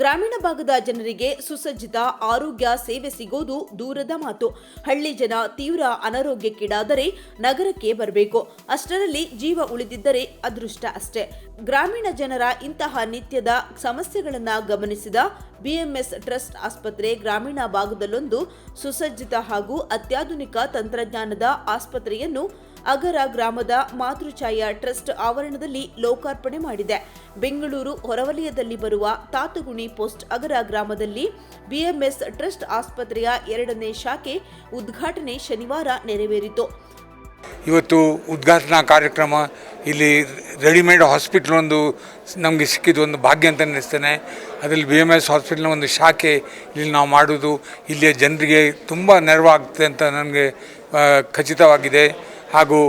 ಗ್ರಾಮೀಣ ಭಾಗದ ಜನರಿಗೆ ಸುಸಜ್ಜಿತ ಆರೋಗ್ಯ ಸೇವೆ ಸಿಗೋದು ದೂರದ ಮಾತು. ಹಳ್ಳಿ ಜನ ತೀವ್ರ ಅನಾರೋಗ್ಯಕ್ಕೀಡಾದರೆ ನಗರಕ್ಕೆ ಬರಬೇಕು. ಅಷ್ಟರಲ್ಲಿ ಜೀವ ಉಳಿದಿದ್ದರೆ ಅದೃಷ್ಟ ಅಷ್ಟೇ. ಗ್ರಾಮೀಣ ಜನರ ಇಂತಹ ನಿತ್ಯದ ಸಮಸ್ಯೆಗಳನ್ನು ಗಮನಿಸಿದ ಬಿಎಂಎಸ್ ಟ್ರಸ್ಟ್ ಆಸ್ಪತ್ರೆ ಗ್ರಾಮೀಣ ಭಾಗದಲ್ಲೊಂದು ಸುಸಜ್ಜಿತ ಹಾಗೂ ಅತ್ಯಾಧುನಿಕ ತಂತ್ರಜ್ಞಾನದ ಆಸ್ಪತ್ರೆಯನ್ನು ಅಗರ ಗ್ರಾಮದ ಮಾತೃಛಾಯ ಟ್ರಸ್ಟ್ ಆವರಣದಲ್ಲಿ ಲೋಕಾರ್ಪಣೆ ಮಾಡಿದೆ. ಬೆಂಗಳೂರು ಹೊರವಲಯದಲ್ಲಿ ಬರುವ ತಾತಗುಣಿ ಪೋಸ್ಟ್ ಅಗರ ಗ್ರಾಮದಲ್ಲಿ ಬಿಎಂಎಸ್ ಟ್ರಸ್ಟ್ ಆಸ್ಪತ್ರೆಯ ಎರಡನೇ ಶಾಖೆ ಉದ್ಘಾಟನೆ ಶನಿವಾರ ನೆರವೇರಿತು. ಇವತ್ತು ಉದ್ಘಾಟನಾ ಕಾರ್ಯಕ್ರಮ ಇಲ್ಲಿ ರೆಡಿಮೇಡ್ ಹಾಸ್ಪಿಟ್ಲ್ ಒಂದು ನಮಗೆ ಸಿಕ್ಕಿದ್ದು ಒಂದು ಭಾಗ್ಯ ಅಂತ ಅನ್ನಿಸ್ತೇನೆ ಅದರಲ್ಲಿ ಬಿ ಎಂ ಎಸ್ ಹಾಸ್ಪಿಟ್ಲ್ನ ಒಂದು ಶಾಖೆ ಇಲ್ಲಿ ನಾವು ಮಾಡೋದು ಇಲ್ಲಿಯ ಜನರಿಗೆ ತುಂಬ ನೆರವಾಗ್ತದೆ ಅಂತ ನನಗೆ ಖಚಿತವಾಗಿದೆ. ಹಾಗೂ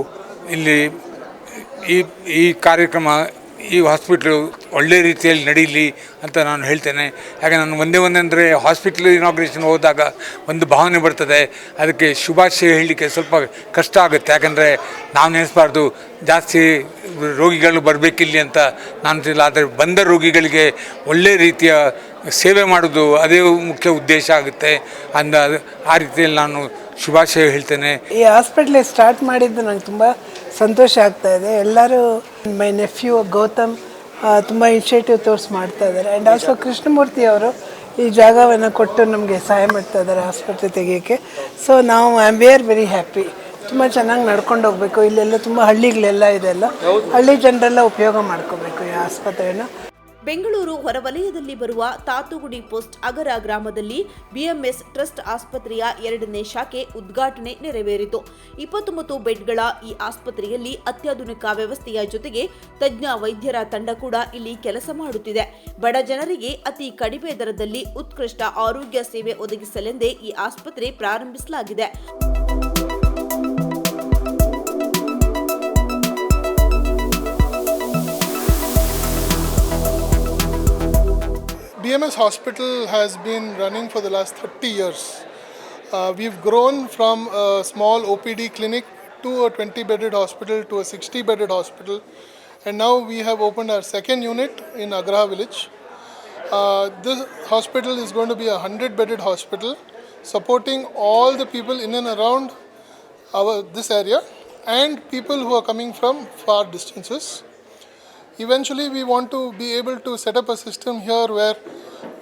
ಇಲ್ಲಿ ಈ ಈ ಕಾರ್ಯಕ್ರಮ, ಈ ಹಾಸ್ಪಿಟ್ಲು ಒಳ್ಳೆ ರೀತಿಯಲ್ಲಿ ನಡೀಲಿ ಅಂತ ನಾನು ಹೇಳ್ತೇನೆ. ಹಾಗೆ ನಾನು ಒಂದೇ ಒಂದಂದರೆ ಹಾಸ್ಪಿಟ್ಲ್ ಇನಾಗ್ರೇಷನ್ ಹೋದಾಗ ಒಂದು ಭಾವನೆ ಬರ್ತದೆ. ಅದಕ್ಕೆ ಶುಭಾಶಯ ಹೇಳಲಿಕ್ಕೆ ಸ್ವಲ್ಪ ಕಷ್ಟ ಆಗುತ್ತೆ. ಯಾಕಂದರೆ ನಾವು ನೆನೆಸ್ಬಾರ್ದು ಜಾಸ್ತಿ ರೋಗಿಗಳು ಬರಬೇಕಿಲ್ಲಿ ಅಂತ ನಾನು ಆದರೆ ಬಂದ ರೋಗಿಗಳಿಗೆ ಒಳ್ಳೆ ರೀತಿಯ ಸೇವೆ ಮಾಡೋದು ಅದೇ ಮುಖ್ಯ ಉದ್ದೇಶ ಆಗುತ್ತೆ. ಅಂದ, ಆ ರೀತಿಯಲ್ಲಿ ನಾನು ಶುಭಾಶಯ ಹೇಳ್ತೇನೆ. ಈ ಹಾಸ್ಪಿಟ್ಲ್ ಸ್ಟಾರ್ಟ್ ಮಾಡಿದ್ದು ನಂಗೆ ತುಂಬ ಸಂತೋಷ ಆಗ್ತಾ ಇದೆ. ಎಲ್ಲರೂ ಮೈ ನೆಫ್ಯೂ ಗೌತಮ್ ತುಂಬ ಇನಿಷಿಯೇಟಿವ್ ತೋರ್ಸ್ ಮಾಡ್ತಾ ಇದ್ದಾರೆ. ಆ್ಯಂಡ್ ಆಲ್ಸೋ ಕೃಷ್ಣಮೂರ್ತಿ ಅವರು ಈ ಜಾಗವನ್ನು ಕೊಟ್ಟು ನಮಗೆ ಸಹಾಯ ಮಾಡ್ತಾ ಇದ್ದಾರೆ ಆಸ್ಪತ್ರೆ ತೆಗಿಯೋಕ್ಕೆ. ಸೊ ನಾವು I am we are very happy ತುಂಬ ಚೆನ್ನಾಗಿ ನಡ್ಕೊಂಡು ಹೋಗಬೇಕು. ಇಲ್ಲೆಲ್ಲ ತುಂಬ ಹಳ್ಳಿಗಳೆಲ್ಲ ಇದೆಲ್ಲ ಹಳ್ಳಿ ಜನರೆಲ್ಲ ಉಪಯೋಗ ಮಾಡ್ಕೋಬೇಕು ಈ ಆಸ್ಪತ್ರೆನ. ಬೆಂಗಳೂರು ಹೊರವಲಯದಲ್ಲಿ ಬರುವ ತಾತುಗುಡಿ ಪೋಸ್ಟ್ ಅಗರ ಗ್ರಾಮದಲ್ಲಿ ಬಿಎಂಎಸ್ ಟ್ರಸ್ಟ್ ಆಸ್ಪತ್ರೆಯ ಎರಡನೇ ಶಾಖೆ ಉದ್ಘಾಟನೆ ನೆರವೇರಿತು. ಇಪ್ಪತ್ತೊಂಬತ್ತು ಬೆಡ್ಗಳ ಈ ಆಸ್ಪತ್ರೆಯಲ್ಲಿ ಅತ್ಯಾಧುನಿಕ ವ್ಯವಸ್ಥೆಯ ಜೊತೆಗೆ ತಜ್ಞ ವೈದ್ಯರ ತಂಡ ಕೂಡ ಇಲ್ಲಿ ಕೆಲಸ ಮಾಡುತ್ತಿದೆ. ಬಡ ಜನರಿಗೆ ಅತಿ ಕಡಿಮೆ ದರದಲ್ಲಿ ಉತ್ಕೃಷ್ಟ ಆರೋಗ್ಯ ಸೇವೆ ಒದಗಿಸಲೆಂದೇ ಈ ಆಸ್ಪತ್ರೆ ಪ್ರಾರಂಭಿಸಲಾಗಿದೆ. BMS Hospital has been running for the last 30 years. Uh, we've grown from a small OPD clinic to a 20 bedded hospital to a 60 bedded hospital, and now we have opened our second unit in Agraha village. Uh, this hospital is going to be a 100 bedded hospital supporting all the people in and around our this area and people who are coming from far distances eventually we want to be able to set up a system here where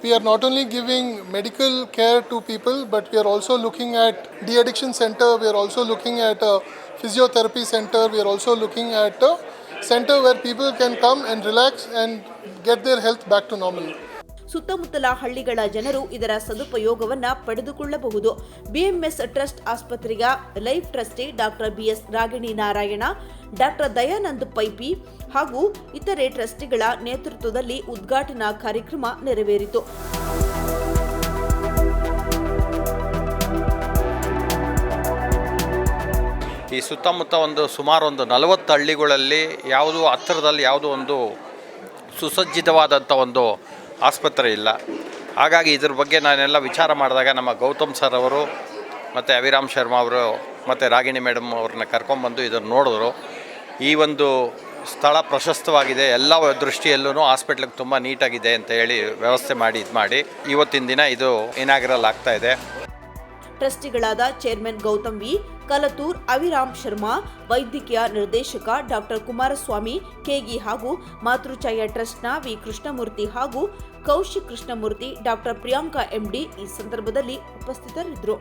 we are not only giving medical care to people but we are also looking at de-addiction center we are also looking at a physiotherapy center we are also looking at a center where people can come and relax and get their health back to normal ಸುತ್ತಮುತ್ತಲ ಹಳ್ಳಿಗಳ ಜನರು ಇದರ ಸದುಪಯೋಗವನ್ನ ಪಡೆದುಕೊಳ್ಳಬಹುದು. BMS trust ಆಸ್ಪತ್ರೆಯ life trustee doctor BS Ragini Narayana, doctor Dayanand ಪೈಪಿ ಹಾಗೂ ಇತರೆ ಟ್ರಸ್ಟಿಗಳ ನೇತೃತ್ವದಲ್ಲಿ ಉದ್ಘಾಟನಾ ಕಾರ್ಯಕ್ರಮ ನೆರವೇರಿತು. ಈ ಸುತ್ತಮುತ್ತ ಒಂದು ಸುಮಾರು ಒಂದು ನಲವತ್ತು ಹಳ್ಳಿಗಳಲ್ಲಿ ಯಾವುದೋ ಹತ್ತಿರದಲ್ಲಿ ಯಾವುದೋ ಒಂದು ಸುಸಜ್ಜಿತವಾದಂಥ ಒಂದು ಆಸ್ಪತ್ರೆ ಇಲ್ಲ. ಹಾಗಾಗಿ ಇದ್ರ ಬಗ್ಗೆ ನಾನೆಲ್ಲ ವಿಚಾರ ಮಾಡಿದಾಗ ನಮ್ಮ ಗೌತಮ್ ಸರ್ ಅವರು ಮತ್ತು ಅವಿರಾಮ್ ಶರ್ಮಾ ಅವರು ಮತ್ತು ರಾಗಿಣಿ ಮೇಡಮ್ ಅವ್ರನ್ನ ಕರ್ಕೊಂಬಂದು ಇದನ್ನು ನೋಡಿದ್ರು. ಈ ಒಂದು ಸ್ಥಳ ಪ್ರಶಸ್ತವಾಗಿದೆ. ಎಲ್ಲ ದೃಷ್ಟಿಯಲ್ಲೂ ಹಾಸ್ಪಿಟ್ಲಿಗೆ ತುಂಬ ನೀಟಾಗಿದೆ ಅಂತ ಹೇಳಿ ವ್ಯವಸ್ಥೆ ಮಾಡಿ, ಇದು ಮಾಡಿ. ಇವತ್ತಿನ ದಿನ ಇದು ಇನಾಗ್ರಲ್ ಆಗ್ತಾ ಇದೆ. ಟ್ರಸ್ಟಿಗಳಾದ ಚೇರ್ಮನ್ ಗೌತಮ್ ವಿ, ಕಲತೂರ್, ಅವಿರಾಮ್ ಶರ್ಮಾ, ವೈದ್ಯಕೀಯ ನಿರ್ದೇಶಕ ಡಾಕ್ಟರ್ ಕುಮಾರಸ್ವಾಮಿ, ಕೆಗಿ ಹಾಗೂ ಮಾತೃಛಾಯ ಟ್ರಸ್ಟ್ನ ವಿ ಕೃಷ್ಣಮೂರ್ತಿ ಹಾಗೂ ಕೌಶಿಕ್ ಕೃಷ್ಣಮೂರ್ತಿ, ಡಾಕ್ಟರ್ ಪ್ರಿಯಾಂಕಾ ಎಂಡಿ ಈ ಸಂದರ್ಭದಲ್ಲಿ ಉಪಸ್ಥಿತರಿದ್ದರು.